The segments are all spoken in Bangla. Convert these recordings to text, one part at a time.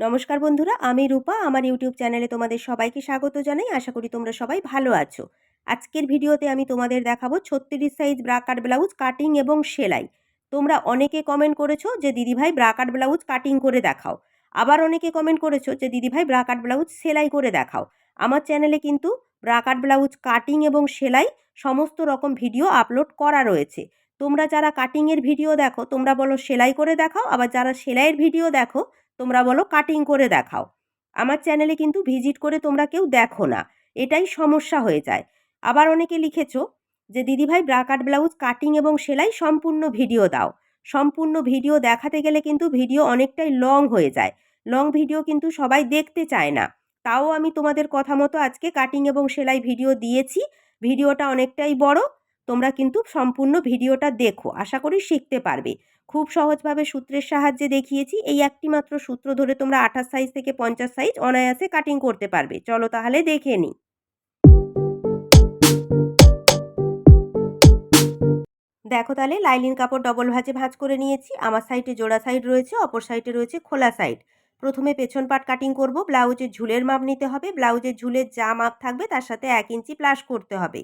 নমস্কার বন্ধুরা, আমি রূপা। আমার ইউটিউব চ্যানেলে তোমাদের সবাইকে স্বাগত জানাই। আশা করি তোমরা সবাই ভালো আছো। আজকের ভিডিওতে আমি তোমাদের দেখাবো ছত্রিশ সাইজ ব্রাকাট ব্লাউজ কাটিং এবং সেলাই। তোমরা অনেকে কমেন্ট করেছ যে, দিদিভাই ব্রাকাট ব্লাউজ কাটিং করে দেখাও। আবার অনেকে কমেন্ট করেছ যে, দিদিভাই ব্রাকাট ব্লাউজ সেলাই করে দেখাও। আমার চ্যানেলে কিন্তু ব্রাকাট ব্লাউজ কাটিং এবং সেলাই সমস্ত রকম ভিডিও আপলোড করা রয়েছে। তোমরা যারা কাটিংয়ের ভিডিও দেখো, তোমরা বলো সেলাই করে দেখাও। আবার যারা সেলাইয়ের ভিডিও দেখো তোমরা বলো কাটিং করে দেখাও। আমার চ্যানেলে কিন্তু ভিজিট করে তোমরা কেউ দেখো না। এটাই সমস্যা হয়ে যায়। আবার অনেকে লিখেছো যে, দিদিভাই ব্রাকাট ব্লাউজ কাটিং এবং সেলাই সম্পূর্ণ ভিডিও দাও। সম্পূর্ণ ভিডিও দেখাতে গেলে কিন্তু ভিডিও অনেকটাই লং হয়ে যায়। লং ভিডিও কিন্তু সবাই দেখতে চায় না। তাও আমি তোমাদের কথা মতো আজকে কাটিং এবং সেলাই ভিডিও দিয়েছি। ভিডিওটা অনেকটাই বড়। তোমরা কিন্তু সম্পূর্ণ ভিডিওটা দেখো, আশা করি শিখতে পারবে। খুব সহজভাবে সূত্রের সাহায্যে দেখিয়েছি, এই একটি মাত্র সূত্র ধরে তোমরা আঠাশ সাইজ থেকে পঞ্চাশ সাইজ অনায়াসে কাটিং করতে পারবে। চলো তাহলে দেখে নিই দেখো তাহলে, লাইলিন কাপড় ডবল ভাঁজে ভাঁজ করে নিয়েছি। আমার সাইডে জোড়া সাইড রয়েছে, অপর সাইডে রয়েছে খোলা সাইড প্রথমে পেছন পাট কাটিং করব ব্লাউজের ঝুলের মাপ নিতে হবে। ব্লাউজের ঝুলের যা মাপ থাকবে, তার সাথে এক ইঞ্চি প্লাস করতে হবে।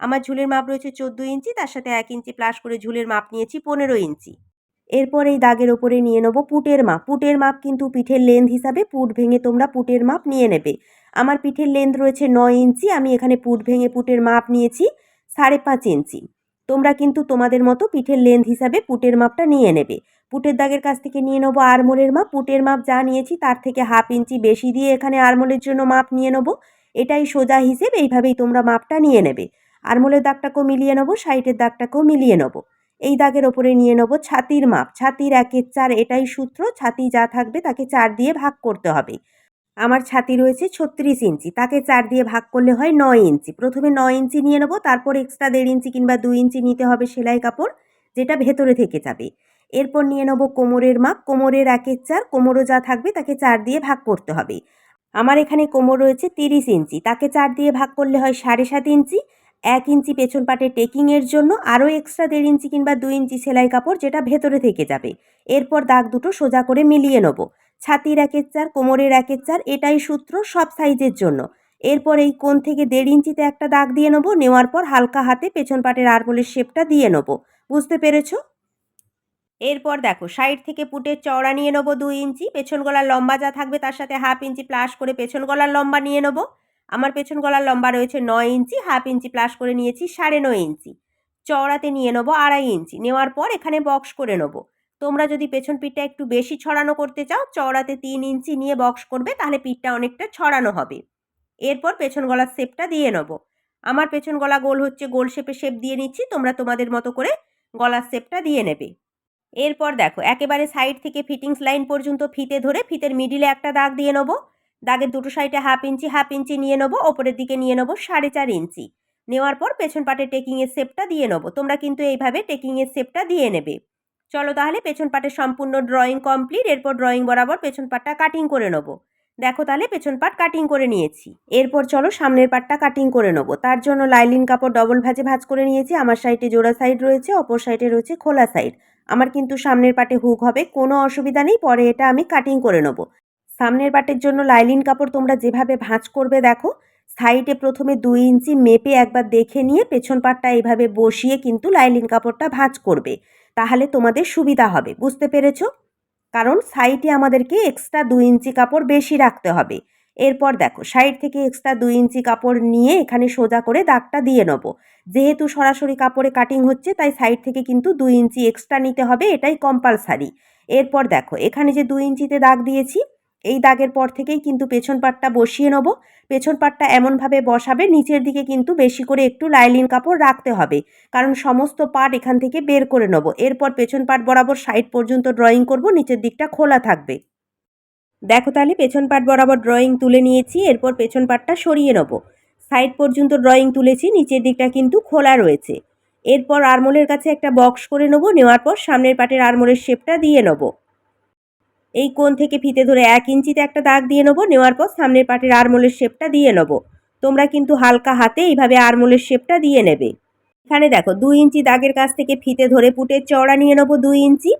আমার ঝুলের মাপ রয়েছে চোদ্দ ইঞ্চি, তার সাথে এক ইঞ্চি প্লাস করে ঝুলের মাপ নিয়েছি পনেরো ইঞ্চি। এরপর এই দাগের ওপরে নিয়ে নেব পুটের মাপ। পুটের মাপ কিন্তু পিঠের লেন্থ হিসাবে পুট ভেঙে তোমরা পুটের মাপ নিয়ে নেবে। আমার পিঠের লেন্থ রয়েছে নয় ইঞ্চি, আমি এখানে পুট ভেঙে পুটের মাপ নিয়েছি সাড়ে পাঁচ ইঞ্চি। তোমরা কিন্তু তোমাদের মতো পিঠের লেন্থ হিসাবে পুটের মাপটা নিয়ে নেবে। পুটের দাগের কাছ থেকে নিয়ে নেব আরমোলের মাপ। পুটের মাপ যা নিয়েছি তার থেকে হাফ ইঞ্চি বেশি দিয়ে এখানে আরমোলের জন্য মাপ নিয়ে নেব। এটাই সোজা হিসেবে, এইভাবেই তোমরা মাপটা নিয়ে নেবে। আরমোলের দাগটাকেও মিলিয়ে নেব সাইডের দাগটাকেও মিলিয়ে নেব। এই দাগের ওপরে নিয়ে নেব ছাতির মাপ। ছাতির একের চার এটাই সূত্র, ছাতি যা থাকবে তাকে চার দিয়ে ভাগ করতে হবে। আমার ছাতি রয়েছে ছত্রিশ ইঞ্চি, তাকে চার দিয়ে ভাগ করলে হয় নয় ইঞ্চি। প্রথমে নয় ইঞ্চি নিয়ে নেব, তারপর এক্সট্রা দেড় ইঞ্চি কিংবা দুই ইঞ্চি নিতে হবে সেলাই কাপড়, যেটা ভেতরে থেকে যাবে। এরপর নিয়ে নেব কোমরের মাপ, কোমরের একের চার, কোমরও যা থাকবে তাকে চার দিয়ে ভাগ করতে হবে। আমার এখানে কোমর রয়েছে তিরিশ ইঞ্চি, তাকে চার দিয়ে ভাগ করলে হয় সাড়ে সাত ইঞ্চি এক ইঞ্চি পেছন পাটে টেকিংয়ের জন্য আরও এক্সট্রা দেড় ইঞ্চি কিংবা দুই ইঞ্চি সেলাই কাপড় যেটা ভেতরে থেকে যাবে। এরপর দাগ দুটো সোজা করে মিলিয়ে নেব। ছাতির একের চার, কোমরের একের চার, এটাই সূত্র সব সাইজের জন্য। এরপর এই কোণ থেকে দেড় ইঞ্চিতে একটা দাগ দিয়ে নেব, নেওয়ার পর হালকা হাতে পেছন পাটের আরমোলের শেপটা দিয়ে নেব। বুঝতে পেরেছ? এরপর দেখো সাইড থেকে পুটের চওড়া নিয়ে নেব দুই ইঞ্চি, পেছন গলার লম্বা যা থাকবে তার সাথে হাফ ইঞ্চি প্লাস করে পেছন গলার লম্বা নিয়ে নেব। আমার পেছন গলার লম্বা রয়েছে নয় ইঞ্চি, হাফ ইঞ্চি প্লাস করে নিয়েছি সাড়ে নয় ইঞ্চি। চওড়াতে নিয়ে নেব আড়াই ইঞ্চি। নেওয়ার পর এখানে বক্স করে নেব। তোমরা যদি পেছন পিঠটা একটু বেশি ছড়ানো করতে চাও, চওড়াতে তিন ইঞ্চি নিয়ে বক্স করবে, তাহলে পিঠটা অনেকটা ছড়ানো হবে। এরপর পেছন গলার শেপটা দিয়ে নেব। আমার পেছন গলা গোল হচ্ছে, গোল শেপে শেপ দিয়ে নিচ্ছি, তোমরা তোমাদের মতো করে গলার শেপটা দিয়ে নেবে। এরপর দেখো, একেবারে সাইড থেকে ফিটিংস লাইন পর্যন্ত ফিতে ধরে ফিতের মিডিলে একটা দাগ দিয়ে নেব। দাগের দুটো সাইডে হাফ ইঞ্চি হাফ ইঞ্চি নিয়ে নেব, ওপরের দিকে নিয়ে নেব সাড়ে চার ইঞ্চি। নেওয়ার পর পেছন পাটে টেকিংয়ের শেপটা দিয়ে নেব। তোমরা কিন্তু এইভাবে টেকিংয়ের শেপটা দিয়ে নেবে। চলো তাহলে পেছন পাটের সম্পূর্ণ ড্রয়িং কমপ্লিট এরপর ড্রয়িং বরাবর পেছন পাটটা কাটিং করে নেব। দেখো তাহলে পেছন পাট কাটিং করে নিয়েছি। এরপর চলো সামনের পাটটা কাটিং করে নেব। তার জন্য লাইলিন কাপড় ডবল ভাজে ভাজ করে নিয়েছি। আমার সাইডে জোড়া সাইড রয়েছে অপর সাইডে রয়েছে খোলা সাইড আমার কিন্তু সামনের পাটে হুক হবে, কোনো অসুবিধা নেই, পরে এটা আমি কাটিং করে নেব। সামনের পাটের জন্য লাইলিন কাপড় তোমরা যেভাবে ভাঁজ করবে দেখো, সাইডে প্রথমে দুই ইঞ্চি মেপে একবার দেখে নিয়ে পেছন পাটটা এইভাবে বসিয়ে কিন্তু লাইলিন কাপড়টা ভাঁজ করবে। তাহলে তোমাদের সুবিধা হবে, বুঝতে পেরেছ? কারণ সাইডে আমাদেরকে এক্সট্রা দুই ইঞ্চি কাপড় বেশি রাখতে হবে। এরপর দেখো, সাইড থেকে এক্সট্রা দুই ইঞ্চি কাপড় নিয়ে এখানে সোজা করে দাগটা দিয়ে নেব। যেহেতু সরাসরি কাপড়ে কাটিং হচ্ছে, তাই সাইড থেকে কিন্তু দুই ইঞ্চি এক্সট্রা নিতে হবে, এটাই কম্পালসারি এরপর দেখো, এখানে যে দুই ইঞ্চিতে দাগ দিয়েছি এই দাগের পর থেকেই কিন্তু পেছন পাটটা বসিয়ে নেব। পেছন পাটটা এমনভাবে বসাবে, নিচের দিকে কিন্তু বেশি করে একটু লাইলিন কাপড় রাখতে হবে। কারণ সমস্ত পাট এখান থেকে বের করে নেব। এরপর পেছন পাট বরাবর সাইড পর্যন্ত ড্রয়িং করব, নিচের দিকটা খোলা থাকবে। দেখো তাহলে, পেছন পাট বরাবর ড্রয়িং তুলে নিয়েছি, এরপর পেছন পাটটা সরিয়ে নেব। সাইড পর্যন্ত ড্রয়িং তুলেছি, নিচের দিকটা কিন্তু খোলা রয়েছে। এরপর আরমোলের কাছে একটা বক্স করে নেব, নেওয়ার পর সামনের পাটের আরমোলের শেপটা দিয়ে নেব। এই কোণ থেকে ফিতে ধরে এক ইঞ্চিতে একটা দাগ দিয়ে নেব, নেওয়ার পর সামনের পাটের আরমোলের শেপটা দিয়ে নেব। তোমরা কিন্তু হালকা হাতে এইভাবে আরমোলের শেপটা দিয়ে নেবে। এখানে দেখো, দুই ইঞ্চি দাগের কাছ থেকে ফিতে ধরে পুটের চওড়া নিয়ে নেব দুই ইঞ্চি।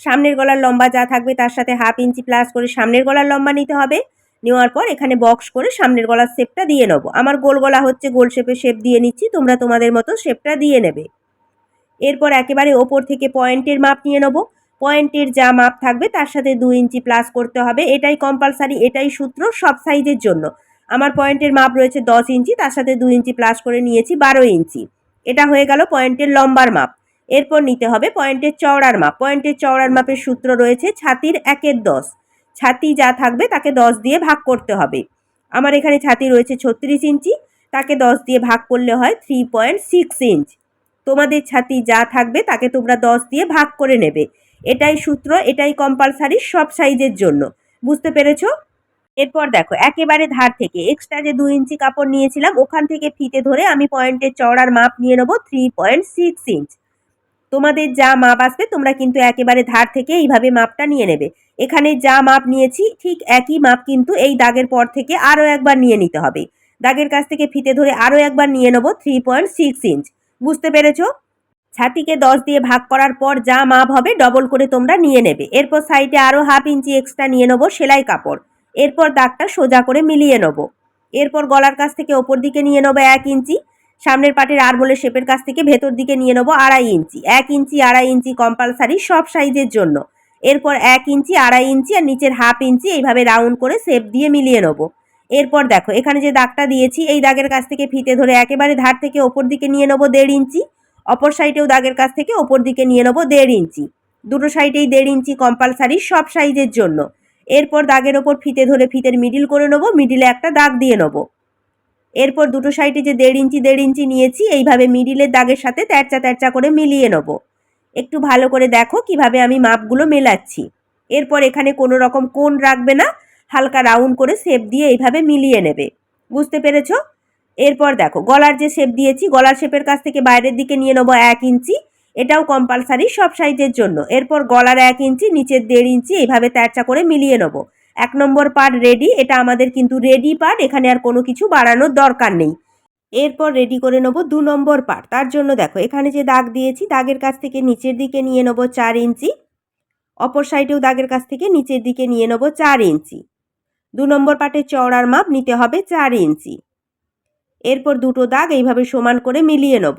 সামনের গলার লম্বা যা থাকবে তার সাথে হাফ ইঞ্চি প্লাস করে সামনের গলার লম্বা নিতে হবে। নেওয়ার পর এখানে বক্স করে সামনের গলার শেপটা দিয়ে নেব। আমার গোল গলা হচ্ছে গোল শেপে শেপ দিয়ে নিচ্ছি, তোমরা তোমাদের মতো শেপটা দিয়ে নেবে। এরপর একেবারে ওপর থেকে পয়েন্টের মাপ নিয়ে নেব। পয়েন্টের যা মাপ থাকবে তার সাথে দু ইঞ্চি প্লাস করতে হবে। এটাই কম্পালসারি এটাই সূত্র সব সাইজের জন্য। আমার পয়েন্টের মাপ রয়েছে দশ ইঞ্চি, তার সাথে দু ইঞ্চি প্লাস করে নিয়েছি বারো ইঞ্চি। এটা হয়ে গেল পয়েন্টের লম্বার মাপ। এরপর নিতে হবে পয়েন্টের চওড়ার মাপ। পয়েন্টের চওড়ার মাপের সূত্র রয়েছে ছাতির একের দশ। ছাতি যা থাকবে তাকে দশ দিয়ে ভাগ করতে হবে। আমার এখানে ছাতি রয়েছে ছত্রিশ ইঞ্চি, তাকে দশ দিয়ে ভাগ করলে হয় থ্রি পয়েন্ট সিক্স ইঞ্চ তোমাদের ছাতি যা থাকবে তাকে তোমরা দশ দিয়ে ভাগ করে নেবে। এটাই সূত্র, এটাই কম্পালসারি সব সাইজের জন্য। বুঝতে পেরেছ? এরপর দেখো, একেবারে ধার থেকে এক্সট্রা যে দু ইঞ্চি কাপড় নিয়েছিলাম, ওখান থেকে ফিতে ধরে আমি পয়েন্টের চওড়ার মাপ নিয়ে নেব থ্রি পয়েন্ট সিক্স ইঞ্চ তোমাদের যা মাপ আসবে, তোমরা কিন্তু একেবারে ধার থেকে এইভাবে মাপটা নিয়ে নেবে। এখানে যা মাপ নিয়েছি, ঠিক একই মাপ কিন্তু এই দাগের পর থেকে আরও একবার নিয়ে নিতে হবে। দাগের কাছ থেকে ফিতে ধরে আরও একবার নিয়ে নেব থ্রি পয়েন্ট সিক্স ইঞ্চ বুঝতে পেরেছ? ছাতিকে দশ দিয়ে ভাগ করার পর যা মাপ হবে ডবল করে তোমরা নিয়ে নেবে। এরপর সাইডে আরও হাফ ইঞ্চি এক্সট্রা নিয়ে নেব সেলাই কাপড়। এরপর দাগটা সোজা করে মিলিয়ে নেব। এরপর গলার কাছ থেকে ওপর দিকে নিয়ে নেব এক ইঞ্চি। সামনের পাটের আরমোলের শেপের কাছ থেকে ভেতর দিকে নিয়ে নেব আড়াই ইঞ্চি। এক ইঞ্চি, আড়াই ইঞ্চি কম্পালসারি সব সাইজের জন্য। এরপর এক ইঞ্চি, আড়াই ইঞ্চি আর নিচের হাফ ইঞ্চি এইভাবে রাউন্ড করে শেপ দিয়ে মিলিয়ে নেব। এরপর দেখো, এখানে যে দাগটা দিয়েছি, এই দাগের কাছ থেকে ফিতে ধরে একেবারে ধার থেকে ওপর দিকে নিয়ে নেব দেড় ইঞ্চি। অপর সাইডেও দাগের কাছ থেকে ওপর দিকে নিয়ে নেব দেড় ইঞ্চি। দুটো সাইডেই দেড় ইঞ্চি কম্পালসারি সব সাইজের জন্য। এরপর দাগের ওপর ফিতে ধরে ফিতের মিডিল করে নেব মিডিলে একটা দাগ দিয়ে নেব। এরপর দুটো সাইডে যে দেড় ইঞ্চি দেড় ইঞ্চি নিয়েছি, এইভাবে মিডিলের দাগের সাথে তেরচা তেরচা করে মিলিয়ে নেব। একটু ভালো করে দেখো কীভাবে আমি মাপগুলো মেলাচ্ছি। এরপর এখানে কোনো রকম কোন রাখবে না, হালকা রাউন্ড করে শেপ দিয়ে এইভাবে মিলিয়ে নেবে। বুঝতে পেরেছ? এরপর দেখো, গলার যে শেপ দিয়েছি, গলার শেপের কাছ থেকে বাইরের দিকে নিয়ে নেব এক ইঞ্চি। এটাও কম্পালসারি সব সাইজের জন্য। এরপর গলার এক ইঞ্চি, নিচের দেড় ইঞ্চি, এইভাবে তেরচা করে মিলিয়ে নেব। এক নম্বর পার্ট রেডি এটা আমাদের কিন্তু রেডি পার্ট এখানে আর কোনো কিছু বাড়ানোর দরকার নেই। এরপর রেডি করে নেব দু নম্বর পার্ট তার জন্য দেখো, এখানে যে দাগ দিয়েছি, দাগের কাছ থেকে নিচের দিকে নিয়ে নেব চার ইঞ্চি। অপর সাইডেও দাগের কাছ থেকে নিচের দিকে নিয়ে নেব চার ইঞ্চি। দু নম্বর পার্টের চওড়ার মাপ নিতে হবে চার ইঞ্চি। এরপর দুটো দাগ এইভাবে সমান করে মিলিয়ে নেব।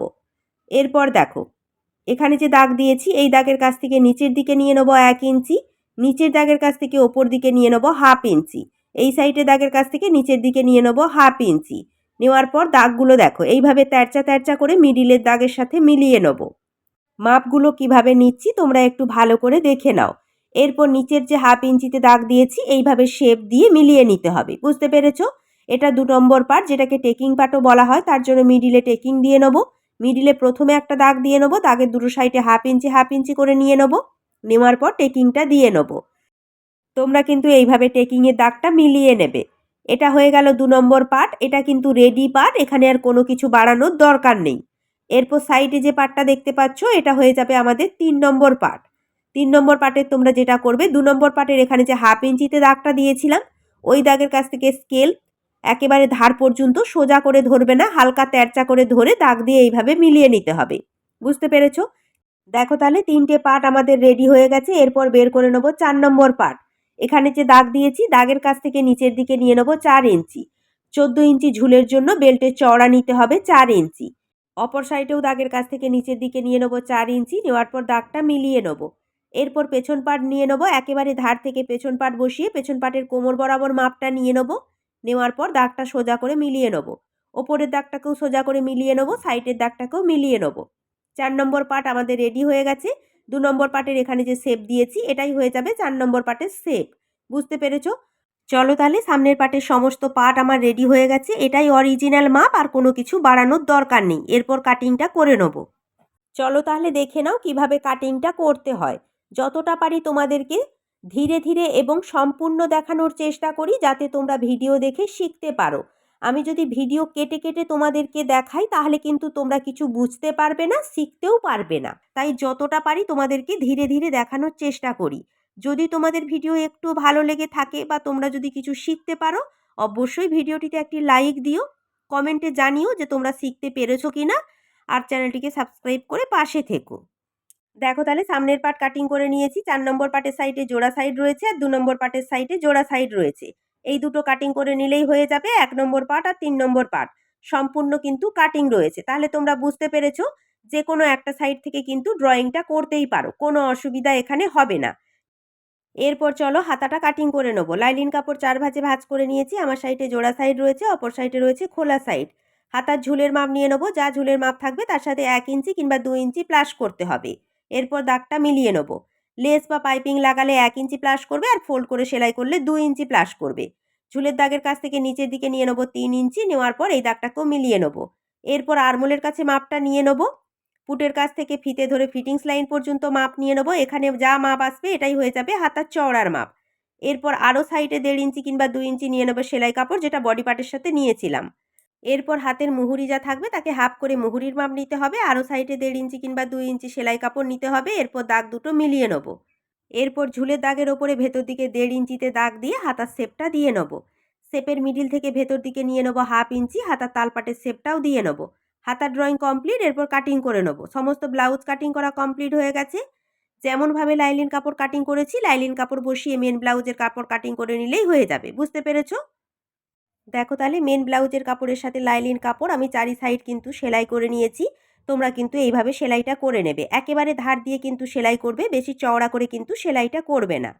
এরপর দেখো, এখানে যে দাগ দিয়েছি, এই দাগের কাছ থেকে নিচের দিকে নিয়ে নেব এক ইঞ্চি, নিচের দাগের কাছ থেকে ওপর দিকে নিয়ে নেব হাফ ইঞ্চি, এই সাইডে দাগের কাছ থেকে নিচের দিকে নিয়ে নেব হাফ ইঞ্চি। নেওয়ার পর দাগগুলো দেখো, এইভাবে তেরচা তেরচা করে মিডিলের দাগের সাথে মিলিয়ে নেব। মাপগুলো কীভাবে নিচ্ছি তোমরা একটু ভালো করে দেখে নাও। এরপর নিচের যে হাফ ইঞ্চিতে দাগ দিয়েছি, এইভাবে শেপ দিয়ে মিলিয়ে নিতে হবে, বুঝতে পেরেছ? এটা দু নম্বর পার্ট যেটাকে টেকিং পার্টও বলা হয়, তার জন্য মিডিলে টেকিং দিয়ে নেব। মিডিলে প্রথমে একটা দাগ দিয়ে নেব, দাগের দুটো সাইডে হাফ ইঞ্চি হাফ ইঞ্চি করে নিয়ে নেব। নেওয়ার পর টেকিংটা দিয়ে নেব। তোমরা কিন্তু এইভাবে টেকিংয়ের দাগটা মিলিয়ে নেবে। এটা হয়ে গেল দু নম্বর পার্ট এটা কিন্তু রেডি পার্ট এখানে আর কোনো কিছু বাড়ানোর দরকার নেই। এরপর সাইডে যে পার্টটা দেখতে পাচ্ছ, এটা হয়ে যাবে আমাদের তিন নম্বর পার্ট তিন নম্বর পার্টের তোমরা যেটা করবে, দু নম্বর পার্টের এখানে যে হাফ ইঞ্চিতে দাগটা দিয়েছিলাম, ওই দাগের কাছ থেকে স্কেল একেবারে ধার পর্যন্ত সোজা করে ধরবে না, হালকা তেরচা করে ধরে দাগ দিয়ে এইভাবে মিলিয়ে নিতে হবে। বুঝতে পেরেছ? দেখো তাহলে তিনটে পার্ট আমাদের রেডি হয়ে গেছে, এরপর বের করে নেব চার নম্বর পার্ট এখানে যে দাগ দিয়েছি, দাগের কাছ থেকে নিচের দিকে নিয়ে নেব চার ইঞ্চি। চোদ্দ ইঞ্চি ঝুলের জন্য বেল্টের চওড়া নিতে হবে চার ইঞ্চি। অপর সাইডেও দাগের কাছ থেকে নিচের দিকে নিয়ে নেব চার ইঞ্চি, নেওয়ার পর দাগটা মিলিয়ে নেব। এরপর পেছন পাট নিয়ে নেব, একেবারে ধার থেকে পেছন পাট বসিয়ে পেছন পাটের কোমর বরাবর মাপটা নিয়ে নেব। নেওয়ার পর দাগটা সোজা করে মিলিয়ে নেব। ওপরের দাগটাকেও সোজা করে মিলিয়ে নেব, সাইডের দাগটাকেও মিলিয়ে নেব। চার নম্বর পার্ট আমাদের রেডি হয়ে গেছে। দু নম্বর পার্টের এখানে যে শেপ দিয়েছি, এটাই হয়ে যাবে চার নম্বর পার্টের শেপ বুঝতে পেরেছ? চলো তাহলে সামনের পার্টের সমস্ত পার্ট আমার রেডি হয়ে গেছে। এটাই অরিজিনাল মাপ, আর কোনো কিছু বাড়ানোর দরকার নেই। এরপর কাটিংটা করে নেব। চলো তাহলে দেখে নাও কীভাবে কাটিংটা করতে হয়। যতটা পারি তোমাদেরকে ধীরে ধীরে এবং সম্পূর্ণ দেখানোর চেষ্টা করি যাতে তোমরা ভিডিও দেখে শিখতে পারো। আমি যদি ভিডিও কেটে কেটে তোমাদেরকে দেখাই তাহলে কিন্তু তোমরা কিছু বুঝতে পারবে না, শিখতেও পারবে না। তাই যতটা পারি তোমাদেরকে ধীরে ধীরে দেখানোর চেষ্টা করি। যদি তোমাদের ভিডিও একটু ভালো লেগে থাকে বা তোমরা যদি কিছু শিখতে পারো, অবশ্যই ভিডিওটিতে একটি লাইক দিও, কমেন্টে জানিও যে তোমরা শিখতে পেরেছ কি না আর চ্যানেলটিকে সাবস্ক্রাইব করে পাশে থেকো। দেখো তাহলে সামনের পার্ট কাটিং করে নিয়েছি। চার নম্বর পার্টের সাইডে জোড়া সাইড রয়েছে আর দু নম্বর পার্টের সাইডে জোড়া সাইড রয়েছে। এই দুটো কাটিং করে নিলেই হয়ে যাবে এক নম্বর পার্ট আর তিন নম্বর পার্ট সম্পূর্ণ কিন্তু কাটিং রয়েছে। তাহলে তোমরা বুঝতে পেরেছ যে কোনো একটা সাইড থেকে কিন্তু ড্রয়িংটা করতেই পারো। কোনো অসুবিধা এখানে হবে না। এরপর চলো হাতাটা কাটিং করে নেব। লাইলিন কাপড় চার ভাঁজে ভাঁজ করে নিয়েছি। আমার সাইডে জোড়া সাইড রয়েছে, অপর সাইডে রয়েছে খোলা সাইড হাতার ঝুলের মাপ নিয়ে নেব। যা ঝুলের মাপ থাকবে তার সাথে এক ইঞ্চি কিংবা দু ইঞ্চি প্লাস করতে হবে। এরপর দাগটা মিলিয়ে নেব। লেস বা পাইপিং লাগালে এক ইঞ্চি প্লাস করবে আর ফোল্ড করে সেলাই করলে দু ইঞ্চি প্লাস করবে। ঝুলের দাগের কাছ থেকে নিচের দিকে নিয়ে নেব তিন ইঞ্চি, নেওয়ার পর এই দাগটাকেও মিলিয়ে নেব। এরপর আরমোলের কাছে মাপটা নিয়ে নেব। পুটের কাছ থেকে ফিতে ধরে ফিটিংস লাইন পর্যন্ত মাপ নিয়ে নেব। এখানে যা মাপ আসবে এটাই হয়ে যাবে হাতার চওড়ার মাপ। এরপর আরও সাইডে দেড় ইঞ্চি কিংবা দু ইঞ্চি নিয়ে নেব সেলাই কাপড় যেটা বডি পার্টের সাথে নিয়েছিলাম। এরপর হাতের মুহুরি যা থাকবে তাকে হাফ করে মুহুরির মাপ নিতে হবে। আরও সাইডে দেড় ইঞ্চি কিংবা দুই ইঞ্চি সেলাই কাপড় নিতে হবে। এরপর দাগ দুটো মিলিয়ে নেব। এরপর ঝুলের দাগের ওপরে ভেতর দিকে দেড় ইঞ্চিতে দাগ দিয়ে হাতার শেপটা দিয়ে নেব। শেপের মিডিল থেকে ভেতর দিকে নিয়ে নেব হাফ ইঞ্চি, হাতার তালপাটের শেপটাও দিয়ে নেব। হাতার ড্রয়িং কমপ্লিট, এরপর কাটিং করে নেব। সমস্ত ব্লাউজ কাটিং করা কমপ্লিট হয়ে গেছে। যেমনভাবে লাইলিন কাপড় কাটিং করেছি, লাইলিন কাপড় বসিয়ে মেন ব্লাউজের কাপড় কাটিং করে নিলেই হয়ে যাবে। বুঝতে পেরেছ? দেখো তাহলে মেন ব্লাউজের কাপড়ের সাথে লাইলিন কাপড় আমি চারি সাইড কিন্তু সেলাই করে নিয়েছি। তোমরা কিন্তু এইভাবে সেলাইটা করে নেবে। একেবারে ধার দিয়ে কিন্তু সেলাই করবে, বেশি চওড়া করে কিন্তু সেলাইটা করবে না।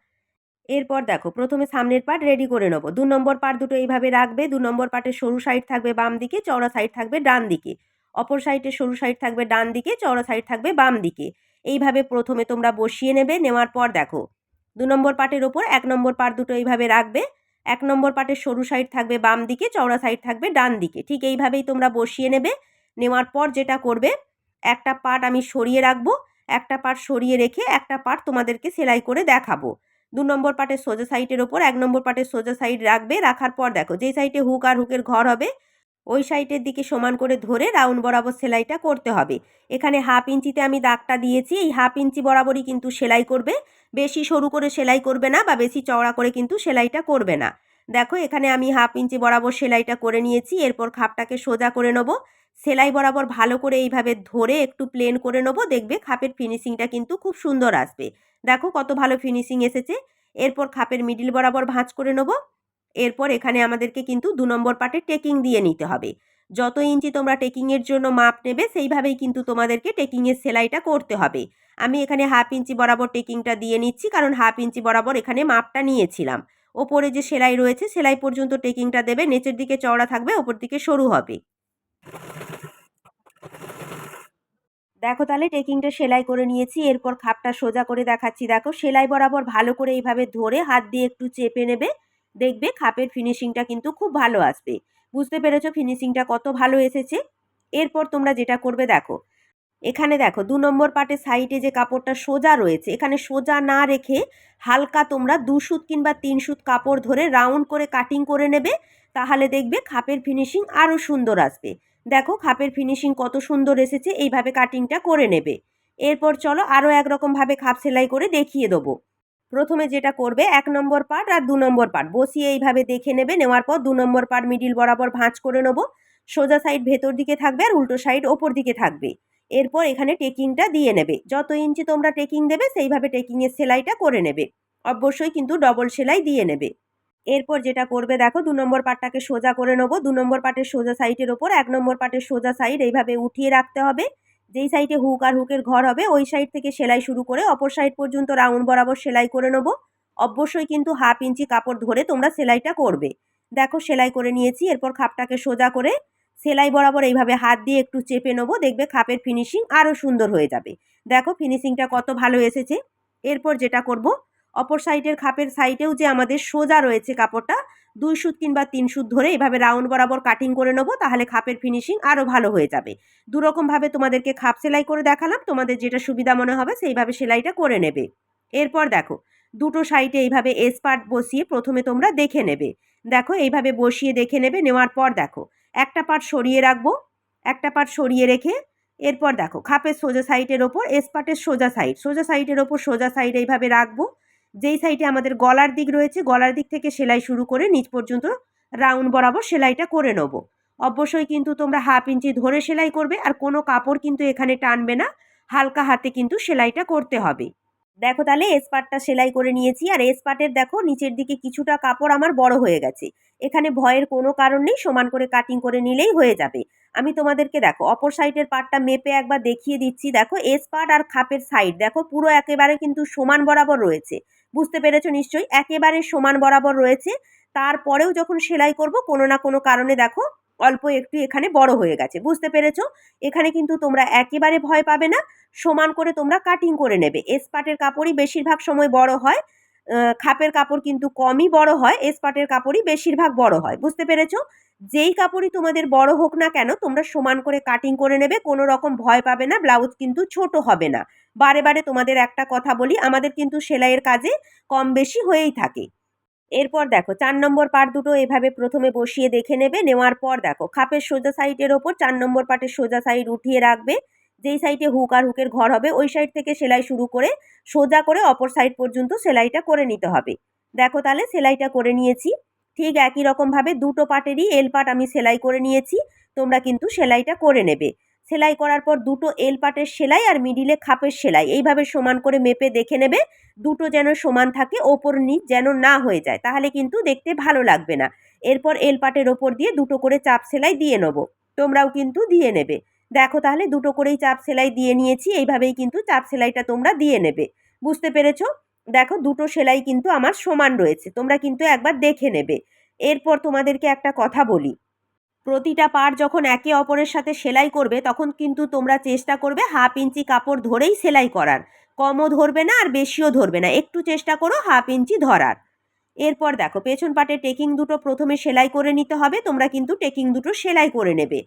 এরপর দেখো, প্রথমে সামনের পার্ট রেডি করে নেব। দু নম্বর পার্ট দুটো এইভাবে রাখবে। দু নম্বর পার্টের সরু সাইড থাকবে বাম দিকে, চওড়া সাইড থাকবে ডান দিকে। অপর সাইডে সরু সাইড থাকবে ডান দিকে, চওড়া সাইড থাকবে বাম দিকে। এইভাবে প্রথমে তোমরা বসিয়ে নেবে। নেওয়ার পর দেখো, দু নম্বর পার্টের ওপর এক নম্বর পার্ট দুটো এইভাবে রাখবে। এক নম্বর পাটের সরু সাইড থাকবে, বাম দিকে, চওড়া সাইড থাকবে, ডান দিকে। ঠিক এইভাবেই তোমরা বসিয়ে নেবে। নেওয়ার পর যেটা করবে, একটা পাট আমি সরিয়ে রাখব, একটা পাট সরিয়ে রেখে একটা পাট তোমাদেরকে সেলাই করে দেখাবো। দু নম্বর পাটের সোজা সাইডের ওপর, এক নম্বর পাটের সোজা সাইড রাখবে, রাখার পর দেখো, যেই সাইডে হুক আর হুকের ঘর হবে ওই সাইডের দিকে সমান করে ধরে রাউন্ড বরাবর সেলাইটা করতে হবে। এখানে হাফ ইঞ্চিতে আমি দাগটা দিয়েছি, এই হাফ ইঞ্চি বরাবরই কিন্তু সেলাই করবে। বেশি সরু করে সেলাই করবে না বা বেশি চওড়া করে কিন্তু সেলাইটা করবে না। দেখো, এখানে আমি হাফ ইঞ্চি বরাবর সেলাইটা করে নিয়েছি, এরপর খাপটাকে সোজা করে নেব। সেলাই বরাবর ভালো করে এইভাবে ধরে একটু প্লেন করে নেব, দেখবে খাপের ফিনিশিংটা কিন্তু খুব সুন্দর আসবে। দেখো, কত ভালো ফিনিশিং এসেছে। এরপর খাপের মিডিল বরাবর ভাঁজ করে নেব। এরপর এখানে আমাদেরকে কিন্তু দু নম্বর পার্টে টেকিং দিয়ে নিতে হবে। যত ইঞ্চি তোমরা টেকিংয়ের জন্য মাপ নেবে, সেইভাবেই কিন্তু তোমাদেরকে টেকিংয়ের সেলাইটা করতে হবে। আমি এখানে হাফ ইঞ্চি বরাবর টেকিংটা দিয়ে নিচ্ছি, কারণ হাফ ইঞ্চি বরাবর এখানে মাপটা নিয়েছিলাম। ওপরে যে সেলাই রয়েছে, সেলাই পর্যন্ত টেকিংটা দেবে, নিচের দিকে চওড়া থাকবে, ওপর দিকে সরু হবে। দেখো তাহলে টেকিংটা সেলাই করে নিয়েছি, এরপর খাপটা সোজা করে দেখাচ্ছি। দেখো সেলাই বরাবর ভালো করে এইভাবে ধরে হাত দিয়ে একটু চেপে নেবে। দেখবে খাপের ফিনিশিংটা কিন্তু খুব ভালো আসবে। বুঝতে পেরেছ ফিনিশিংটা কত ভালো এসেছে? এরপর তোমরা যেটা করবে দেখো। এখানে দেখো, দু নম্বর পার্টের সাইডে যে কাপড়টা সোজা রয়েছে, এখানে সোজা না রেখে হালকা তোমরা দু সুত কিংবা তিন সুত কাপড় ধরে রাউন্ড করে কাটিং করে নেবে, তাহলে দেখবে খাপের ফিনিশিং আরও সুন্দর আসবে। দেখো খাপের ফিনিশিং কত সুন্দর এসেছে, এইভাবে কাটিংটা করে নেবে। এরপর চলো আরও একরকমভাবে খাপ সেলাই করে দেখিয়ে দেবো। প্রথমে যেটা করবে, এক নম্বর পার্ট আর দু নম্বর পার্ট বসিয়ে এইভাবে দেখে নেবে, নেওয়ার পর দু নম্বর পার্ট মিডিল বরাবর ভাঁজ করে নেব। সোজা সাইড ভেতর দিকে থাকবে আর উল্টো সাইড ওপর দিকে থাকবে। এরপর এখানে টেকিংটা দিয়ে নেবে। যত ইঞ্চি তোমরা টেকিং দেবে, সেইভাবে টেকিংয়ের সেলাইটা করে নেবে। অবশ্যই কিন্তু ডবল সেলাই দিয়ে নেবে। এরপর যেটা করবে, দেখো দু নম্বর পাটটাকে সোজা করে নেব। দু নম্বর পাটের সোজা সাইডের ওপর, এক নম্বর পাটের সোজা সাইড এইভাবে উঠিয়ে রাখতে হবে। যেই সাইডে হুক আর হুকের ঘর হবে, ওই সাইড থেকে সেলাই শুরু করে অপর সাইড পর্যন্ত রাউন্ড বরাবর সেলাই করে নেব। অবশ্যই কিন্তু হাফ ইঞ্চি কাপড় ধরে তোমরা সেলাইটা করবে। দেখো সেলাই করে নিয়েছি, এরপর খাপটাকে সোজা করে সেলাই বরাবর এইভাবে হাত দিয়ে একটু চেপে নেব, দেখবে খাপের ফিনিশিং আরও সুন্দর হয়ে যাবে। দেখো ফিনিশিংটা কত ভালো এসেছে। এরপর যেটা করব অপর সাইডের খাপের সাইডেও যে আমাদের সোজা রয়েছে কাপড়টা, দুই সুত কিংবা তিন সুত ধরে এভাবে রাউন্ড বরাবর কাটিং করে নেব, তাহলে খাপের ফিনিশিং আরও ভালো হয়ে যাবে। দুরকমভাবে তোমাদেরকে খাপ সেলাই করে দেখালাম, তোমাদের যেটা সুবিধা মনে হবে সেইভাবে সেলাইটা করে নেবে। এরপর দেখো, দুটো সাইডে এইভাবে এসপার্ট বসিয়ে প্রথমে তোমরা দেখে নেবে। দেখো, এইভাবে বসিয়ে দেখে নেবে, নেওয়ার পর দেখো, একটা পার্ট সরিয়ে রাখব, একটা পার্ট সরিয়ে রেখে, এরপর দেখো, খাপের সোজা সাইডের ওপর এসপার্টের সোজা সাইড, সোজা সাইডের ওপর সোজা সাইড এইভাবে রাখব যেই সাইডে আমাদের গলার দিক রয়েছে, গলার দিক থেকে সেলাই শুরু করে নিচ পর্যন্ত রাউন্ড বরাবর সেলাইটা করে নেব। অবশ্যই কিন্তু তোমরা হাফ ইঞ্চি ধরে সেলাই করবে আর কোনো কাপড় কিন্তু এখানে টানবে না, হালকা হাতে কিন্তু সেলাইটা করতে হবে। দেখো তাহলে এসপাটটা সেলাই করে নিয়েছি আর এসপাটের দেখো নিচের দিকে কিছুটা কাপড় আমার বড় হয়ে গেছে। এখানে ভয়ের কোনো কারণ নেই, সমান করে কাটিং করে নিলেই হয়ে যাবে। আমি তোমাদেরকে দেখো অপর সাইডের পার্টটা মেপে একবার দেখিয়ে দিচ্ছি। দেখো এস পার্ট আর খাপের সাইড দেখো পুরো একেবারে কিন্তু সমান বরাবর রয়েছে। বুঝতে পেরেছ নিশ্চয়ই? একেবারে সমান বরাবর রয়েছে। তারপরেও যখন সেলাই করব, কোনো না কোনো কারণে দেখো, অল্প একটু এখানে বড় হয়ে গেছে। বুঝতে পেরেছ? এখানে কিন্তু তোমরা একেবারে ভয় পাবে না। সমান করে তোমরা কাটিং করে নেবে। এসপাটের কাপড়ই বেশিরভাগ সময় বড় হয়। খাপের কাপড় কিন্তু কমই বড় হয়। এসপাটের কাপড়ই বেশিরভাগ বড় হয়। বুঝতে পেরেছ? যেই কাপড়ই তোমাদের বড় হোক না কেন, তোমরা সমান করে কাটিং করে নেবে। কোনো রকম ভয় পাবে না। ব্লাউজ কিন্তু ছোট হবে না। বারে বারে তোমাদের একটা কথা বলি, আমাদের কিন্তু সেলাইয়ের কাজে কম বেশি হয়েই থাকে। এরপর দেখো, চার নম্বর পার্ট দুটো এভাবে প্রথমে বসিয়ে দেখে নেবে, নেওয়ার পর দেখো, খাপের সোজা সাইডের ওপর চার নম্বর পার্টের সোজা সাইড উঠিয়ে রাখবে, যেই সাইডে হুক আর হুকের ঘর হবে, ওই সাইড থেকে সেলাই শুরু করে সোজা করে অপর সাইড পর্যন্ত সেলাইটা করে নিতে হবে। দেখো তাহলে সেলাইটা করে নিয়েছি। ঠিক একই রকমভাবে দুটো পাটেরই এল পাট আমি সেলাই করে নিয়েছি, তোমরা কিন্তু সেলাইটা করে নেবে। সেলাই করার পর দুটো এল পাটের সেলাই আর মিডিলে খাপের সেলাই। এইভাবে সমান করে মেপে দেখে নেবে, দুটো যেন সমান থাকে, ওপর নিচ যেন না হয়ে যায়। তাহলে কিন্তু দেখতে ভালো লাগবে না। এরপর এল পাটের ওপর দিয়ে দুটো করে চাপ সেলাই দিয়ে নেব। তোমরাও কিন্তু দিয়ে নেবে। দেখো তাহলে দুটো করেই চাপ সেলাই দিয়ে নিয়েছি, এইভাবেই কিন্তু চাপ সেলাইটা তোমরা দিয়ে নেবে। বুঝতে পেরেছ? দেখো দুটো সেলাই কিন্তু আমার সমান রয়েছে, তোমরা কিন্তু একবার দেখে নেবে। এরপর তোমাদেরকে একটা কথা বলি। প্রতিটা পার যখন একে অপরের সাথে সেলাই করবে, তখন কিন্তু তোমরা চেষ্টা করবে হাফ ইঞ্চি কাপড় ধরেই সেলাই করার। কমও ধরবে না আর বেশিও ধরবে না। একটু চেষ্টা করো হাফ ইঞ্চি ধরার। এরপর দেখো, পেছন পাটে টেকিং দুটো প্রথমে সেলাই করে নিতে হবে, তোমরা কিন্তু টেকিং দুটো সেলাই করে নেবে।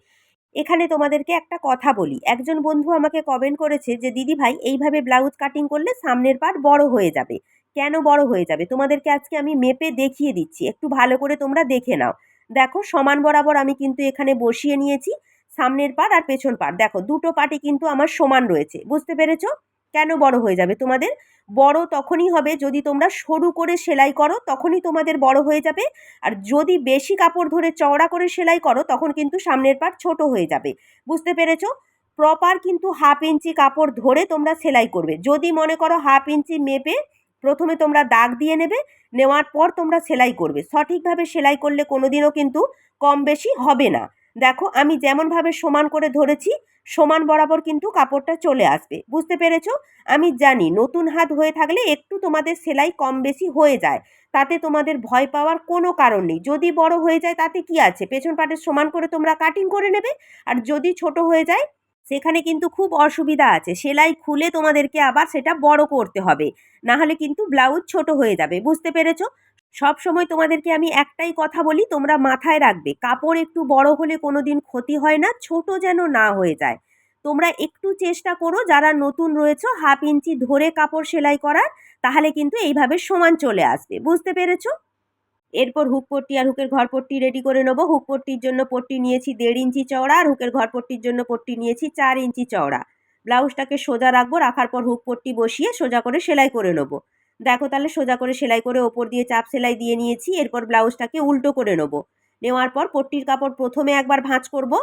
এখানে তোমাদেরকে একটা কথা বলি। একজন বন্ধু আমাকে কমেন্ট করেছে যে, দিদি ভাই, এইভাবে ব্লাউজ কাটিং করলে সামনের পার্ট বড় হয়ে যাবে। কেন বড় হয়ে যাবে? তোমাদেরকে আজকে আমি মেপে দেখিয়ে দিচ্ছি। একটু ভালো করে তোমরা দেখে নাও। দেখো, সমান বরাবর আমি কিন্তু এখানে বসিয়ে নিয়েছি, সামনের পার আর পেছন পার দেখো, দুটো পাটি কিন্তু আমার সমান রয়েছে, বুঝতে পেরেছ? কেন বড় হয়ে যাবে তোমাদের? বড় তখনই হবে যদি তোমরা সরু করে সেলাই করো, তখনই তোমাদের বড় হয়ে যাবে। আর যদি বেশি কাপড় ধরে চওড়া করে সেলাই করো, তখন কিন্তু সামনের পাট ছোট হয়ে যাবে, বুঝতে পেরেছ? প্রপার কিন্তু হাফ ইঞ্চি কাপড় ধরে তোমরা সেলাই করবে। যদি মনে করো হাফ ইঞ্চি মেপে প্রথমে তোমরা দাগ দিয়ে নেবে, নেওয়ার পর তোমরা সেলাই করবে। সঠিকভাবে সেলাই করলে কোনোদিনও কিন্তু কম বেশি হবে না। দেখো, আমি যেমনভাবে সমান করে ধরেছি, সমান বরাবর কিন্তু কাপড়টা চলে আসবে। বুঝতে পেরেছ? আমি জানি নতুন হাত হয়ে থাকলে একটু তোমাদের সেলাই কম বেশি হয়ে যায়। তাতে তোমাদের ভয় পাওয়ার কোনো কারণ নেই। যদি বড় হয়ে যায়, তাতে কি আছে? পেছন পাটের সমান করে তোমরা কাটিং করে নেবে। আর যদি ছোট হয়ে যায় সেখানে কিন্তু খুব অসুবিধা আছে। সেলাই খুলে তোমাদেরকে আবার সেটা বড় করতে হবে। না হলে কিন্তু ব্লাউজ ছোট হয়ে যাবে। বুঝতে পেরেছ? সব সময় তোমাদেরকে আমি একটাই কথা বলি, তোমরা মাথায় রাখবে, কাপড় একটু বড় হলে কোনো দিন ক্ষতি হয় না, ছোট যেন না হয়ে যায়। তোমরা একটু চেষ্টা করো, যারা নতুন রয়েছে, হাফ ইঞ্চি ধরে কাপড় সেলাই করার, তাহলে কিন্তু এইভাবে সমান চলে আসবে। বুঝতে পেরেছ? এরপর হুক পট্টি আর হুকের ঘর পট্টি রেডি করে নেব। হুক পট্টির জন্য পট্টি নিয়েছি দেড় ইঞ্চি চওড়া আর হুকের ঘর পট্টির জন্য পট্টি নিয়েছি চার ইঞ্চি চওড়া। ব্লাউজটাকে সোজা রাখব, রাখার পর হুক পট্টি বসিয়ে সোজা করে সেলাই করে নেব। দেখো তাহলে সোজা করে সেলাই করে ওপর দিয়ে চাপ সেলাই দিয়ে নিয়েছি, এরপর ব্লাউজটাকে উল্টো করে নেব। নেওয়ার পর পট্টির কাপড় প্রথমে একবার ভাঁজ করব,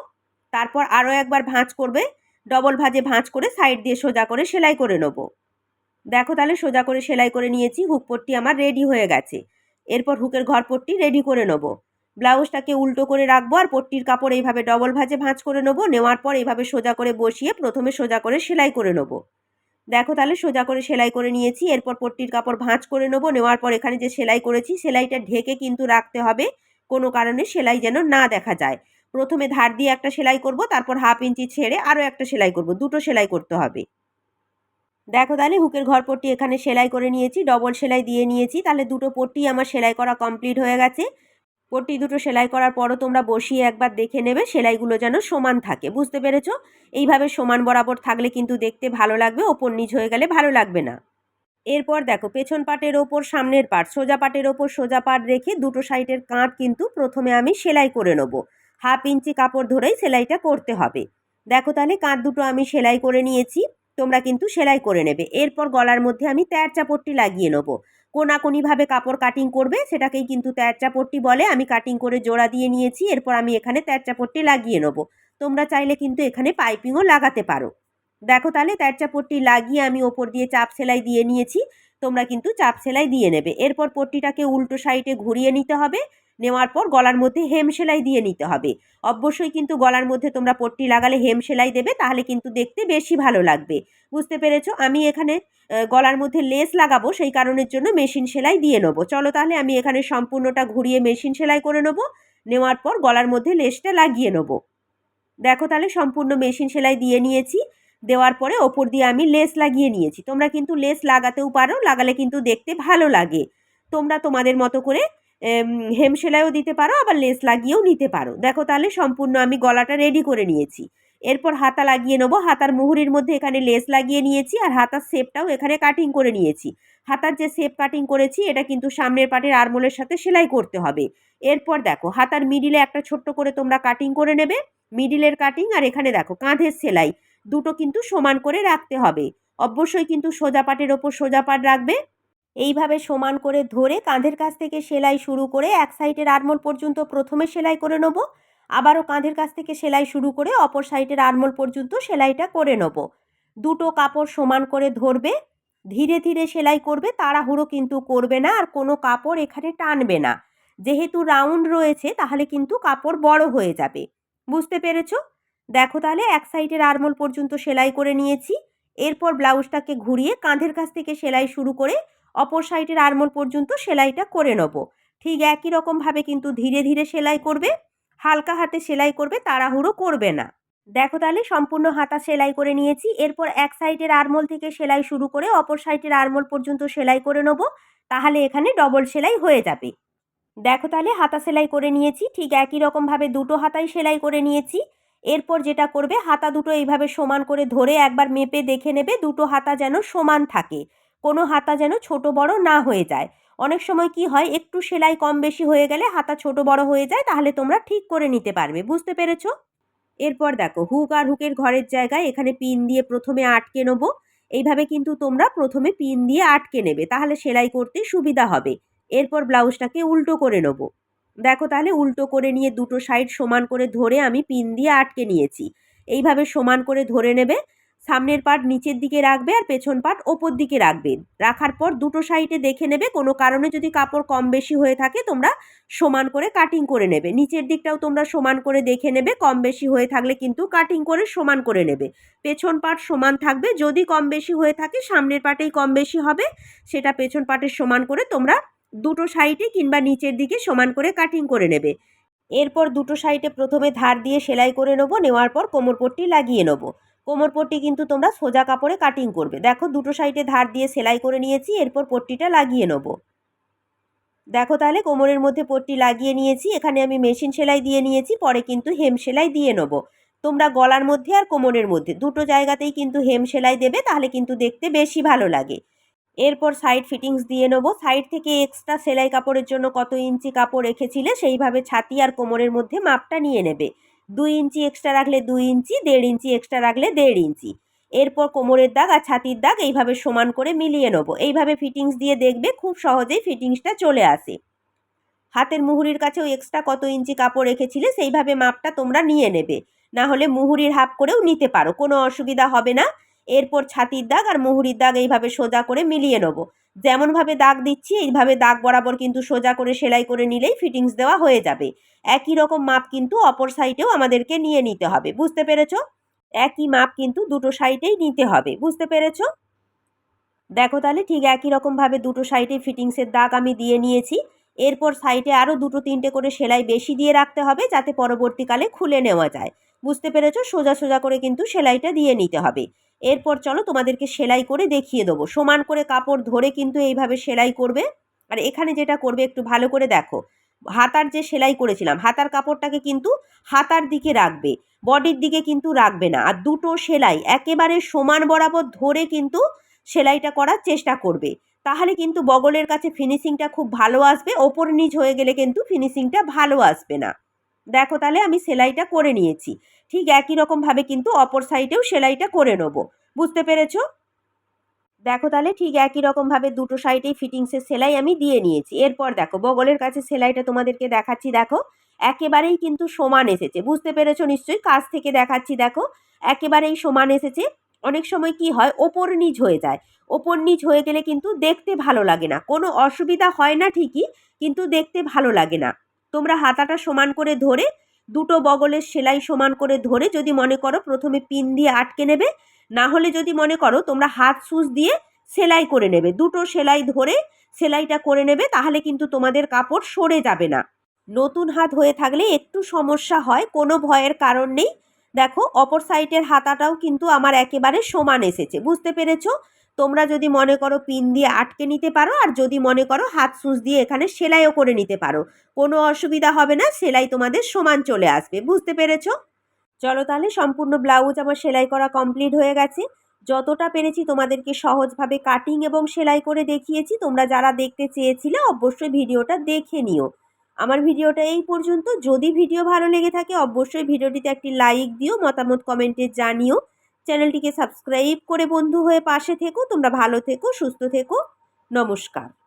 তারপর আরও একবার ভাঁজ করবে, ডবল ভাজে ভাঁজ করে সাইড দিয়ে সোজা করে সেলাই করে নেব। দেখো তাহলে সোজা করে সেলাই করে নিয়েছি, হুক পট্টি আমার রেডি হয়ে গেছে। এরপর হুকের ঘর পট্টি রেডি করে নেব। ব্লাউজটাকে উল্টো করে রাখব আর পট্টির কাপড় এইভাবে ডবল ভাজে ভাঁজ করে নেব। নেওয়ার পর এইভাবে সোজা করে বসিয়ে প্রথমে সোজা করে সেলাই করে নেব। দেখো তাহলে সোজা করে সেলাই করে নিয়েছি, এরপর পট্টির কাপড় ভাঁজ করে নেব। নেওয়ার পর এখানে যে সেলাই করেছি, সেলাইটা ঢেকে কিন্তু রাখতে হবে। কোনো কারণে সেলাই যেন না দেখা যায়। প্রথমে ধার দিয়ে একটা সেলাই করব, তারপর হাফ ইঞ্চি ছেড়ে আরও একটা সেলাই করব। দুটো সেলাই করতে হবে। দেখো তাহলে হুকের ঘর পট্টি এখানে সেলাই করে নিয়েছি ডবল সেলাই দিয়ে নিয়েছি। তাহলে দুটো পট্টি আমার সেলাই করা কমপ্লিট হয়ে গেছে। পট্টি দুটো সেলাই করার পরও তোমরা বসিয়ে একবার দেখে নেবে, সেলাইগুলো যেন সমান থাকে। বুঝতে পেরেছ? এইভাবে সমান বরাবর থাকলে কিন্তু দেখতে ভালো লাগবে, ওপর নিচ হয়ে গেলে ভালো লাগবে না। এরপর দেখো, পেছন পাটের ওপর, সামনের পাট, সোজা পাটের ওপর, সোজা পাট রেখে দুটো সাইডের কাঁধ কিন্তু প্রথমে আমি সেলাই করে নেব। হাফ ইঞ্চি কাপড় ধরেই সেলাইটা করতে হবে। দেখো তাহলে কাঁধ দুটো আমি সেলাই করে নিয়েছি। তোমরা কিন্তু সেলাই করে নেবে। এরপর গলার মধ্যে আমি তেয়ার চাপড়টি লাগিয়ে নেব। কোনাকুনিভাবে কাপড় কাটিং করবে, সেটাকেই কিন্তু তেয়ার চাপড়টি বলে আমি কাটিং করে জোড়া দিয়ে নিয়েছি, এরপর আমি এখানে তেয়ার চাপড়টি লাগিয়ে নেব। তোমরা চাইলে কিন্তু এখানে পাইপিংও লাগাতে পারো। দেখো তাহলে তেরচা পট্টি লাগিয়ে আমি ওপর দিয়ে চাপ সেলাই দিয়ে নিয়েছি, তোমরা কিন্তু চাপ সেলাই দিয়ে নেবে। এরপর পট্টিটাকে উল্টো সাইডে ঘুরিয়ে নিতে হবে। নেওয়ার পর গলার মধ্যে হেম সেলাই দিয়ে নিতে হবে। অবশ্যই কিন্তু গলার মধ্যে তোমরা পট্টি লাগালে হেম সেলাই দেবে, তাহলে কিন্তু দেখতে বেশি ভালো লাগবে। বুঝতে পেরেছ? আমি এখানে গলার মধ্যে লেস লাগাবো, সেই কারণের জন্য মেশিন সেলাই দিয়ে নেব। চলো তাহলে আমি এখানে সম্পূর্ণটা ঘুরিয়ে মেশিন সেলাই করে নেব। নেওয়ার পর গলার মধ্যে লেসটা লাগিয়ে নেব। দেখো তাহলে সম্পূর্ণ মেশিন সেলাই দিয়ে নিয়েছি। দেওয়ার পরে ওপর দিয়ে আমি লেস লাগিয়ে নিয়েছি। তোমরা কিন্তু লেস লাগাতেও পারো, লাগালে কিন্তু দেখতে ভালো লাগে। তোমরা তোমাদের মতো করে হেম সেলাইও দিতে পারো, আবার লেস লাগিয়েও নিতে পারো। দেখো তাহলে সম্পূর্ণ আমি গলাটা রেডি করে নিয়েছি। এরপর হাতা লাগিয়ে নেব। হাতার মুহুরির মধ্যে এখানে লেস লাগিয়ে নিয়েছি আর হাতার শেপটাও এখানে কাটিং করে নিয়েছি। হাতার যে শেপ কাটিং করেছি, এটা কিন্তু সামনের পাটের আরমোলের সাথে সেলাই করতে হবে। এরপর দেখো, হাতার মিডিলে একটা ছোট্ট করে তোমরা কাটিং করে নেবে। মিডিলের কাটিং আর এখানে দেখো, কাঁধের সেলাই। দুটো কিন্তু সমান করে রাখতে হবে। অবশ্যই কিন্তু সোজা পাটের ওপর সোজা পাট রাখবে। এইভাবে সমান করে ধরে কাঁধের কাছ থেকে সেলাই শুরু করে এক সাইডের আরমোল পর্যন্ত প্রথমে সেলাই করে নেব। আবারও কাঁধের কাছ থেকে সেলাই শুরু করে অপর সাইডের আরমোল পর্যন্ত সেলাইটা করে নেব। দুটো কাপড় সমান করে ধরবে। ধীরে ধীরে সেলাই করবে, তাড়াহুড়ো কিন্তু করবে না আর কোনো কাপড় এখানে টানবে না। যেহেতু রাউন্ড রয়েছে, তাহলে কিন্তু কাপড় বড় হয়ে যাবে। বুঝতে পেরেছ? দেখো তাহলে এক সাইডের আরমোল পর্যন্ত সেলাই করে নিয়েছি। এরপর ব্লাউজটাকে ঘুরিয়ে কাঁধের কাছ থেকে সেলাই শুরু করে অপর সাইডের আরমোল পর্যন্ত সেলাইটা করে নেব। ঠিক একই রকমভাবে কিন্তু ধীরে ধীরে সেলাই করবে, হালকা হাতে সেলাই করবে, তাড়াহুড়ো করবে না। দেখো তাহলে, সম্পূর্ণ হাতা সেলাই করে নিয়েছি। এরপর এক সাইডের আরমোল থেকে সেলাই শুরু করে অপর সাইডের আরমোল পর্যন্ত সেলাই করে নেব। তাহলে এখানে ডবল সেলাই হয়ে যাবে। দেখো তাহলে, হাতা সেলাই করে নিয়েছি। ঠিক একই রকমভাবে দুটো হাতাই সেলাই করে নিয়েছি। এরপর যেটা করবে, হাতা দুটো এইভাবে সমান করে ধরে একবার মেপে দেখে নেবে, দুটো হাতা যেন সমান থাকে। কোনো হাতা যেন ছোট বড় না হয়ে যায়। অনেক সময় কি হয়, একটু সেলাই কম বেশি হয়ে গেলে হাতা ছোট বড় হয়ে যায়, তাহলে তোমরা ঠিক করে নিতে পারবে। বুঝতে পেরেছ? এরপর দেখো, হুক আর হুকের ঘরের জায়গায় এখানে পিন দিয়ে প্রথমে আটকে নেব। এইভাবে কিন্তু তোমরা প্রথমে পিন দিয়ে আটকে নেবে, তাহলে সেলাই করতে সুবিধা হবে। এরপর ব্লাউজটাকে উল্টো করে নেব। দেখো তাহলে উল্টো করে নিয়ে দুটো সাইড সমান করে ধরে আমি পিন দিয়ে আটকে নিয়েছি। এইভাবে সমান করে ধরে নেবে। সামনের পাট নিচের দিকে রাখবে আর পেছন পাট ওপর দিকে রাখবে। রাখার পর দুটো সাইডে দেখে নেবে, কোনো কারণে যদি কাপড় কম বেশি হয়ে থাকে তোমরা সমান করে কাটিং করে নেবে। নিচের দিকটাও তোমরা সমান করে দেখে নেবে, কম বেশি হয়ে থাকলে কিন্তু কাটিং করে সমান করে নেবে। পেছন পাট সমান থাকবে, যদি কম বেশি হয়ে থাকে সামনের পার্টেই কম বেশি হবে, সেটা পেছন পার্টের সমান করে তোমরা দুটো সাইডে কিংবা নিচের দিকে সমান করে কাটিং করে নেবে। এরপর দুটো সাইডে প্রথমে ধার দিয়ে সেলাই করে নেব, নেওয়ার পর কোমরপট্টি লাগিয়ে নেব। কোমরপট্টি কিন্তু তোমরা সোজা কাপড়ে কাটিং করবে। দেখো দুটো সাইডে ধার দিয়ে সেলাই করে নিয়েছি, এরপর পট্টিটা লাগিয়ে নেব। দেখো তাহলে কোমরের মধ্যে পট্টি লাগিয়ে নিয়েছি, এখানে আমি মেশিন সেলাই দিয়ে নিয়েছি, পরে কিন্তু হেম সেলাই দিয়ে নেব। তোমরা গলার মধ্যে আর কোমরের মধ্যে, দুটো জায়গাতেই কিন্তু হেম সেলাই দেবে, তাহলে কিন্তু দেখতে বেশি ভালো লাগে। এরপর সাইড ফিটিংস দিয়ে নেব। সাইড থেকে এক্সট্রা সেলাই কাপড়ের জন্য কত ইঞ্চি কাপড় রেখেছিলে, সেইভাবে ছাতি আর কোমরের মধ্যে মাপটা নিয়ে নেবে। দুই ইঞ্চি এক্সট্রা রাখলে দুই ইঞ্চি, দেড় ইঞ্চি এক্সট্রা রাখলে দেড় ইঞ্চি। এরপর কোমরের দাগ আর ছাতির দাগ এইভাবে সমান করে মিলিয়ে নেব। এইভাবে ফিটিংস দিয়ে দেখবে খুব সহজেই ফিটিংসটা চলে আসে। হাতের মুহুরির কাছেও এক্সট্রা কত ইঞ্চি কাপড় রেখেছিলে সেইভাবে মাপটা তোমরা নিয়ে নেবে। না হলে মুহুরির হাফ করেও নিতে পারো, কোনো অসুবিধা হবে না। এরপর ছাতির দাগ আর মুহুরির দাগ এইভাবে সোজা করে মিলিয়ে নেব। যেমনভাবে দাগ দিচ্ছি, এইভাবে দাগ বরাবর কিন্তু সোজা করে সেলাই করে নিলেই ফিটিংস দেওয়া হয়ে যাবে। একই রকম মাপ কিন্তু অপর সাইডেও আমাদেরকে নিয়ে নিতে হবে, বুঝতে পেরেছ? একই মাপ কিন্তু দুটো সাইডেই নিতে হবে, বুঝতে পেরেছ? দেখো তাহলে ঠিক একই রকমভাবে দুটো সাইডে ফিটিংসের দাগ আমি দিয়ে নিয়েছি, এরপর সাইডে আরও দুটো তিনটে করে সেলাই বেশি দিয়ে রাখতে হবে, যাতে পরবর্তীকালে খুলে নেওয়া যায়। বুঝতে পেরেছ? সোজা সোজা করে কিন্তু সেলাইটা দিয়ে নিতে হবে। এরপর চলো তোমাদেরকে সেলাই করে দেখিয়ে দেবো। সমান করে কাপড় ধরে কিন্তু এইভাবে সেলাই করবে। আর এখানে যেটা করবে একটু ভালো করে দেখো। হাতার যে সেলাই করেছিলাম, হাতার কাপড়টাকে কিন্তু হাতার দিকে রাখবে। বডির দিকে কিন্তু রাখবে না। আর দুটো সেলাই একেবারে সমান বরাবর ধরে কিন্তু সেলাইটা করার চেষ্টা করবে। তাহলে কিন্তু বগলের কাছে ফিনিশিংটা খুব ভালো আসবে। ওপর নিচ হয়ে গেলে কিন্তু ফিনিশিংটা ভালো আসবে না। দেখো তাহলে আমি সেলাইটা করে নিয়েছি। ঠিক একই রকমভাবে কিন্তু অপর সাইডেও সেলাইটা করে নেব। বুঝতে পেরেছ? দেখো তাহলে ঠিক একই রকমভাবে দুটো সাইডেই ফিটিংসের সেলাই আমি দিয়ে নিয়েছি। এরপর দেখো বগলের কাছে সেলাইটা তোমাদেরকে দেখাচ্ছি, দেখো। একেবারেই কিন্তু সমান এসেছে। বুঝতে পেরেছ নিশ্চয়ই? কাছ থেকে দেখাচ্ছি, দেখো। একেবারেই সমান এসেছে। অনেক সময় কি হয়? ওপর নিচ হয়ে যায়। ওপর নিচ হয়ে গেলে কিন্তু দেখতে ভালো লাগে না। কোনো অসুবিধা হয় না ঠিকই, কিন্তু দেখতে ভালো লাগে না। তোমরা হাতাটা সমান করে ধরে, দুটো বগলের সেলাই সমান করে ধরে যদি মনে করো প্রথমে পিন দিয়ে আটকে নেবে, না হলে যদি মনে করো তোমরা হাত সুচ দিয়ে সেলাই করে নেবে, দুটো সেলাই ধরে সেলাইটা করে নেবে, তাহলে কিন্তু তোমাদের কাপড় সরে যাবে না। নতুন হাত হয়ে থাকলে একটু সমস্যা হয়, কোনো ভয়ের কারণ নেই। দেখো, অপর সাইডের হাতাটাও কিন্তু আমার একেবারে সমান এসেছে, বুঝতে পেরেছ? তোমরা যদি মনে করো পিন দিয়ে আটকে নিতে পারো, আর যদি মনে করো হাত সুচ দিয়ে এখানে সেলাইও করে নিতে পারো। কোনো অসুবিধা হবে না, সেলাই তোমাদের সমান চলে আসবে। বুঝতে পেরেছ? চলো তাহলে সম্পূর্ণ ব্লাউজ আমার সেলাই করা কমপ্লিট হয়ে গেছে। যতটা পেরেছি তোমাদেরকে সহজভাবে কাটিং এবং সেলাই করে দেখিয়েছি। তোমরা যারা দেখতে চেয়েছিলে অবশ্যই ভিডিওটা দেখে নিও। আমার ভিডিওটা এই পর্যন্ত। যদি ভিডিও ভালো লেগে থাকে, অবশ্যই ভিডিওটিতে একটি লাইক দিও, মতামত কমেন্টে জানিও। চ্যানেলটিকে সাবস্ক্রাইব করে বন্ধু হয়ে পাশে থেকো। তোমরা ভালো থেকো সুস্থ থেকো। নমস্কার।